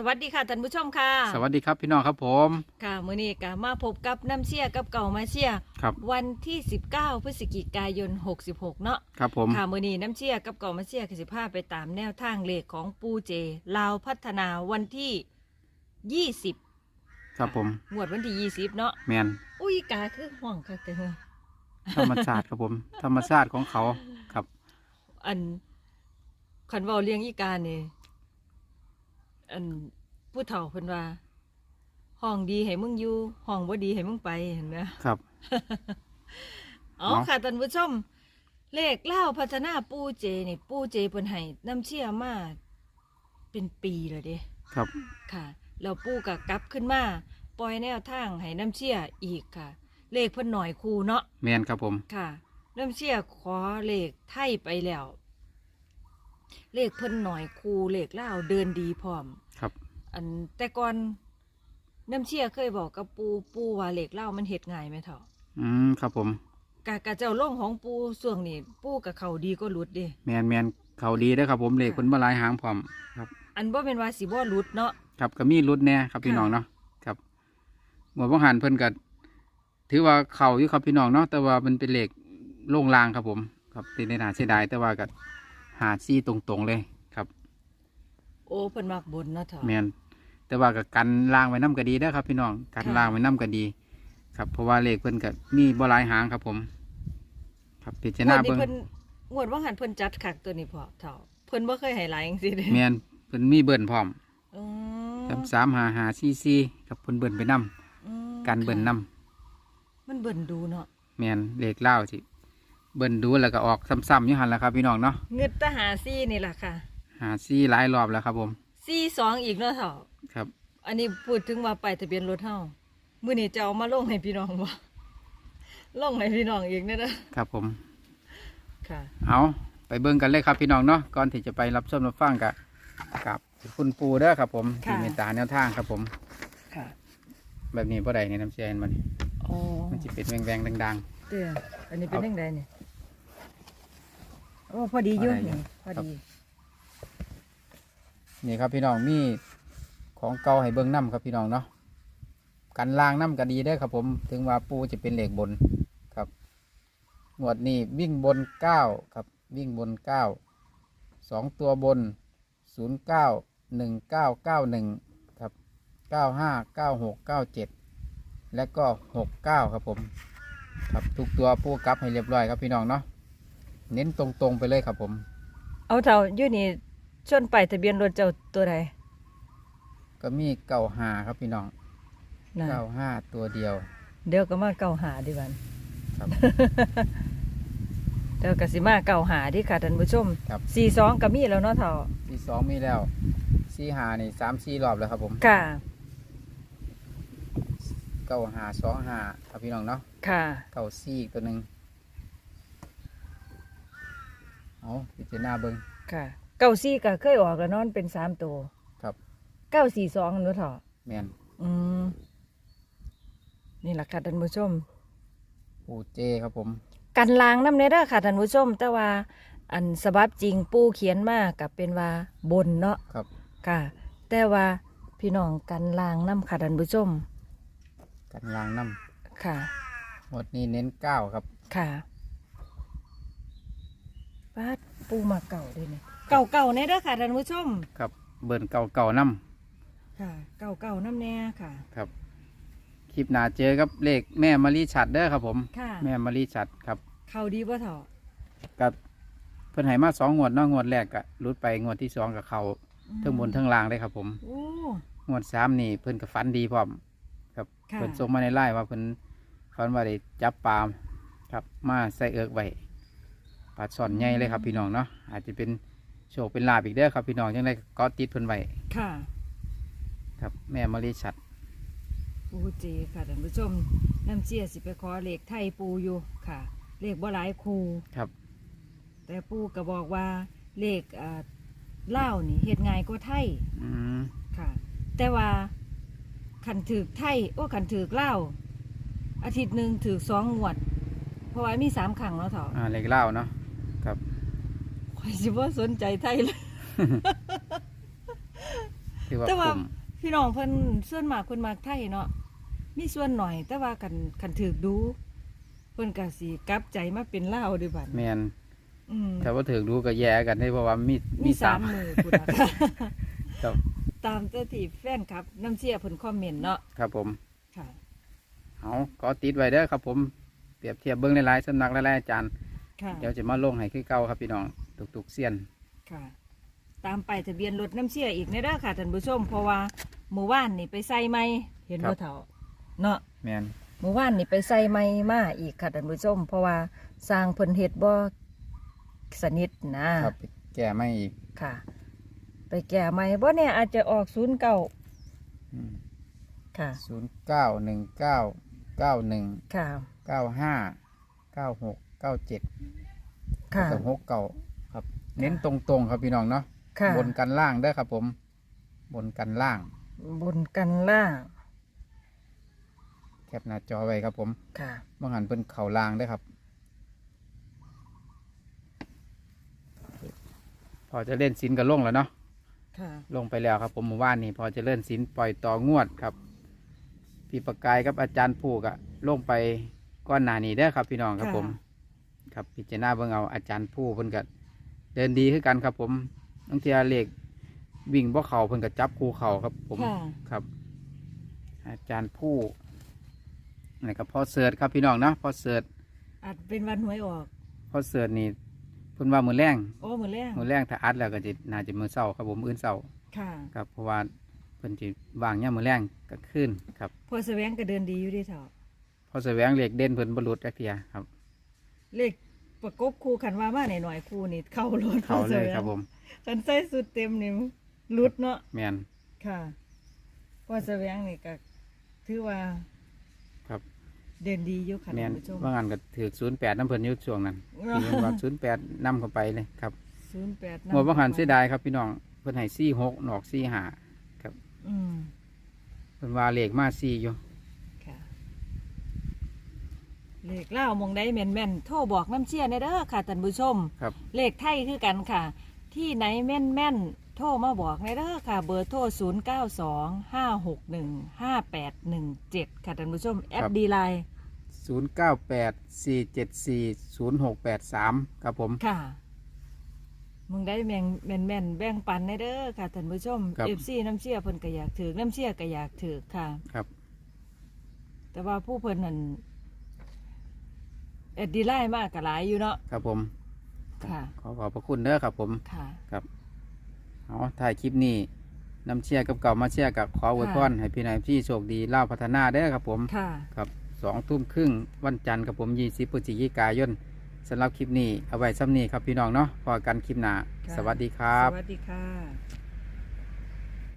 สวัสดีค่ะท่านผู้ชมค่ะสวัสดีครับพี่น้องครับผม ค่ะมื้อนี้ก็มาพบกับน้ำเชี่ยกับเก่ามาเชี่ยครับ วันที่ 19 พฤศจิกายน 66 เนาะครับผม ค่ะมื้อนี้น้ำเชี่ยกับเก่ามาเชี่ยก็สิพาไปตามแนวทางเลขของปูเจลาวพัฒนาวันที่ 20ครับผมงวดวันที่ 20 เนาะแมนอุ้ยกาคือห่วงค่ะแต่เฮอธรรมชาติครับผม ธรรมชาติของเขาครับ อันคันเว้าเลี้ยงอีกานี่ อันผู้เฒ่าเพิ่นว่า ห้องดีให้มึงอยู่ห้องบ่ดีให้มึงไปเห็นไหมครับอ๋อเนาะ ค่ะท่านผู้ชม เลขเล่าพัฒนาปูเจนี่ปูเจเพิ่นให้น้ำเชี่ยมาเป็นปีแล้วเด้ ครับ ค่ะแล้วปูก็กลับขึ้นมาปล่อยแนวทางให้น้ำเชี่ยอีกค่ะ เลขเพิ่นหน่อยคูเนาะแมนครับผม ค่ะ น้ำเชี่ยขอเลขไทยไปแล้ว เลขเพิ่นหน่อยคูเลขเล่าวเดินดีพร้อม ครับ อันแต่ก่อนน้ำเชี่ยเคยบอกกับปูปูว่าเลขเล่าวมันเฮ็ดง่ายไหมเถาะอืมครับผม กะกะเจ้าล่องของปูส่วงนี้ปูกับเขาดีก็หลุดเด้แมนแมนเขาดีเด้อครับผมเหล็กคนมาหลายหางพร้อม ครับอันบ่เป็นว่าสิบ่หลุดเนาะ ครับก็มีรุดแน่ครับพี่ค่ะ น้องเนาะครับหมวดบังหันเพิ่นก็ถือว่าเขาอยู่ครับพี่น้องเนาะแต่ว่ามันเป็นเหล็กโล่งลางครับผม ครับเป็นในหนาเสียดายแต่ว่าก็ หาซี่ตรงๆเลยครับ โอ้เพิ่นมักบนเนาะเถาะแมนแต่ว่ากับกันล่างไว้น้ำก็ดีเด้อครับ พี่น้องกันค่ะล่างไว้น้ำก็ดี ครับเพราะว่าเลขเพิ่นก็มีบ่หลายหางครับผม ครับพิจารงณาวดนี้เบิ่งเพิ่นงวดว่าหันเพิ่นจัดคักตัวนี้พอเถาะเพิ่นบ่เคยให้หลายจังซี่เด้แมนเพิ่นมีเบิ่นพร้อมอืสามสามหาหาซีซีกับเพิ่นเบิ่นไปนํอืมกันเบิ่นนํมันเบิ่นดูเนาะแมนเลขเล่าวสิ เบิ่นดูแล้วก็ออกซ้ำๆอยู่หันแหล้วครับพี่น้องเนาะเงึดแตะหาซี่นี่ล่ะค่ะหาซีหลายรอบแล้วครับผมซี่สองอีกเนาะเถาะครับ อันนี้พูดถึงว่าไปายทะเบียนรถเฮามื้อนี้จะเอามาลงให้พี่น้องบ่ลงให้พี่น้องอีกเด้อเด้อครับผม ค่ะ เอาไปเบิ่งกันเลยครับพี่น้องเนาะก่อนที่จะไปรับชมรับฟังกับกับคุณปูเด้อครับผมที่เมตตาแนวทางครับผม ค่ะแบบนี้บ่ได้ในน้ำเชียนมันอ๋อมันจะเป็นแวงๆดังเตื้ออันนี้เป็นยังไงเนี่ย โอ้พอดีอยู่พอได้อยู่นี่พอดีๆนี่ครับพี่น้องมีของเก่าให้เบิ่งน้ำครับพี่น้องเนาะกันล่างน้ำก็ดีได้อครับผมถึงว่าปูจะเป็นเหล็กบนครับงวดนี้วิ่งบนเก้าครับวิ่งบนเก้าสองตัวบนศูนย์เก้าหนึ่งเก้าเก้าหนึ่งครับเก้าห้าเก้าหกเก้าเจ็ดและก็หกเก้าครับผม ครับทุกตัวปูกลับให้เรียบร้อยครับพี่น้องเนาะ เน้นตรงๆไปเลยครับผม เอาเท่าอยู่นี่ชนไปายทะเบียนรถเจ้าตัวใดก็มีเก้าห้าครับพี่น้องนะเก้าห้าตัวเดียว เดี๋ยวก็มาเก่าหาดีวันครับ เดี๋ยวก็สิมาเก่าหาดิค่ะท่านผู้ชมครับ สี่สองก็มีแล้วเนาะเท่าที่สองมีแล้วสี่หานี่สามสี่รอบแล้วครับผมค่ะ เก้าหาสองหาครับพี่น้องเนาะค่ะ เก้าสี่อีกตัวหนึ่ง เอาพิจารณาเบิ้ง ค่ะเก้าสี่ก็เคยออกแล้วเนอนเป็นสามตัวครับ เก้าสี่สองเนาะเท่าแมนอืมนี่แหละค่ะท่านผู้ชม ปูเจครับผม กันลางน้ำเนเด้อค่ะท่านผู้ชม แต่ว่าอันสบับจริงปูเขียนมากับเป็นว่าบนเนาะครับ ค่ะ แต่ว่าพี่น้องกันลางน้ำค่ะท่านผู้ชมกันลางน้ค่ะำหมดนี้เน้นเก้าครับ ค่ะ ป้าดปูมาเก่าด้วยเนี่ยเก่าเก่าๆเนเด้อค่ะท่านผู้ชมครับเบิ้นเก่าเก่าๆน้ค่ะ เก่าเก่าๆน้ำแน่ค่ะำครับ คลิปหน้าเจอกับเลขแม่มะลิฉัดเด้อครับผม ค่ะ แม่มะลิฉัดครับ เขาดีป่ะเถอะกับเพิ่นให้มาสองงวดเนอกงวดแรกกะรุดไปงวดที่สองกับเขาทั้งบนทั้งล่างเลยครับผม โอ้งวดสามนี่เพิ่นกับฟันดีพร้อม ครับค่ะเพิ่นส่งมาในไลน์ว่าเพิ่นฟันว่าได้จับปลาครับ มาใส่เอิกไว้ ปลาช่อนใหญ่เลยครับพี่น้องเนาะอาจจะเป็นโชคเป็นลาบอีกเด้อครับพี่น้องจังไดก็ติดเพิ่นไว้ค่ะครับแม่มะลิชัดปูเจค่ะท่านผู้ชมน้ำเชี่ยสิไปขอเลขไทยปูอยู่ค่ะ เลขบ่หลายคูครับ แต่ปูก็บอกว่าเลขอ่าเล่าวนี่เฮ็ดง่ายกว่าไทยอืมค่ะ แต่ว่าขันถือไทยโอ้ขันถือเล่าวอาทิตย์หนึ่งถือสองงวด เพราะว่ามีสามครั้งแล้วเถอะอ่าเลขเล่าเนาะ ครับ ข่อยสิว่าสนใจไทยเลย ถืออว่าแต่ว่า คุ้มพี่น้องเพิ่นส่วนมากเพิ่นมักไทยเนาะมีส่วนหน่อย แต่ว่ากันคันถือดูเพิ่นก็สิกลับใจมาเป็นลาวเด้บัดแมนอืมถ้าว่าถือดูก็แย่กันได้เพราะว่ามีมีมีสาสามม มือพุ่นน่ะค่ะครับ ตามเจ้าที่แฟนครับ น้ำเสียเพิ่นคอมเมนต์เนาะครับผม ค่ะ เอาก็ติดไว้เด้อครับผม เปรียบเทียบเบิ้งหลายๆสำนักหลายๆอาจารย์ ค่ะเดี๋ยวจะมาลงให้คือเก่าครับพี่น้องตุกๆเสียนค่ะ ตามไปายทะเบียนรถน้ำเสียอีกในเด้อค่ะท่านผู้ชมเพราะว่าหมู่บ้านนี่ไปใส่ไม้เห็นบ่เฒ่าเนาะ แมนหมู่บ้านนี่ไปใส่ไม้มาอีกค่ะท่านผู้ชมเพราะว่าสร้างเพิ่นเฮ็ดบ่สนิทนะครับไปแก่ไม่อีกค่ะ ไปแก้ไม้บ่เนี่ยอาจจะออกศูนย์เก่าค่ะ ศูนย์เก้าหนึ่งเก้าเก้าหนึ่งค่ะ เก้าห้าเก้าหก เก้าเจ็ดค่ะ กับหกเก้าครับ เน้นตรงๆครับพี่น้องเนาะค่ะ บนกันล่างเด้อครับ ผม บนกันล่าง บนกันล่างแคปหน้าจอไว้ครับ ผมค่ะบางหันเป็นเข่าล่างเด้อครับ พอจะเล่นสินกับลงแล้วเนาะ ค่ะ ลงไปแล้วครับผมหมู่บ้านนี่พอจะเล่นสินปล่อยต่องวดครับ พี่ประกายกับอาจารย์ผูกอะลงไปก้อนหนานี้เด้อครับพี่น้องครับค่ะ ผม ครับพิจารณาเบิ่งเอาอาจารย์ผู้เพิ่นก็เดินดีขึ้นกันครับ ผมบางทีเลขวิ่งบ่เข่าเพิ่นก็จับคู่เข่าครับ ผมค่ะ ครับ อาจารย์ผู้นี่ก็พอเสิร์ชครับพี่น้องเนาะพอเสิร์ชอาจเป็นวันหวยออกพอเสิร์ชนี่เพิ่นว่ามือแรงโอ้มื้อแรงมือแรงถ้าอัดแล้วก็จะน่าจะมือเศร้าครับผมอื่นเศร้าค่ะครับเพราะว่าเพิ่นสิวางย่ามมือแรงก็ขึ้นครับ พอแสวงก็เดินดีอยู่เดีเถาะพอแสวงเหล็กเด่นเพิ่นบรรลุจักเทียครับ เลขประกบคู่ขันว่ามาหน่อยๆคู่นี่เข้ารถเขาเลยครับผมขันใส่สุดเต็มนี่รุดเนาะแมนค่ะพอแสวงนี่ก็ถือว่า ครับเดินดีอยู่ค่ะแมท่านนผู้ชมว่างานก็ถือศูนย์แปดน้ำเพิ่นอยุดช่วงนั้นที่เพิ่นว่าศูนย์แปดนำเข้าไปเลยครับศูนย์แปดหมดว่างานเสียดายครับพี่น้องเพิ่นให้ซี่หกหนอกซี่หาครับ อืมเพิ่นว่าเลขมาซี่อยู่ ค่ะ เลขเล่ามองได้แม่นแม่นๆโทรบอกน้ำเชี่ยในเด้อค่ะท่านผู้ชม ครับ เลขไทยคือกันค่ะ ที่ไหนแม่นแม่นๆโทรมาบอกในเด้อค่ะ เบอร์โทร 0 9 2 5 6 1 5 8 1 7 ค่ะท่านผู้ชมแอดดีไลน์ศูนย์เก้าแปดสี่เจ็ดสี่ศูนย์หกแปดสามครับผม ค่ะมึงได้แมงแม่นแม่นๆแบ่งปันในเด้อค่ะท่านผู้ชมครับ เอฟซีน้ำเชี่ยเพิ่นก็อยากถือน้ำเชี่ยก็อยากถือค่ะ ครับ แต่ว่าผู้เพิ่นนั่น แอดดีไลน์มากก็หลายอยู่เนาะ ครับผม ค่ะ ขอขอบพระคุณเด้อครับผมค่ะ เอาถ่ายคลิปนี้นำเชียร์กับเก่ามาเชียร์กับขออวยพรให้พี่นายพี่โชคดีเล่าวพัฒนาเด้อครับผม ค่ะ ครับสองทุ่มครึ่งวันจันทร์กับผมยี่สิบพฤศจิกายนสำหรับคลิปนี้เอาไว้ซ้ำนี้ครับพี่น้องเนาะพอกันคลิปหน้าค่ะ สวัสดีครับ สวัสดีค่ะ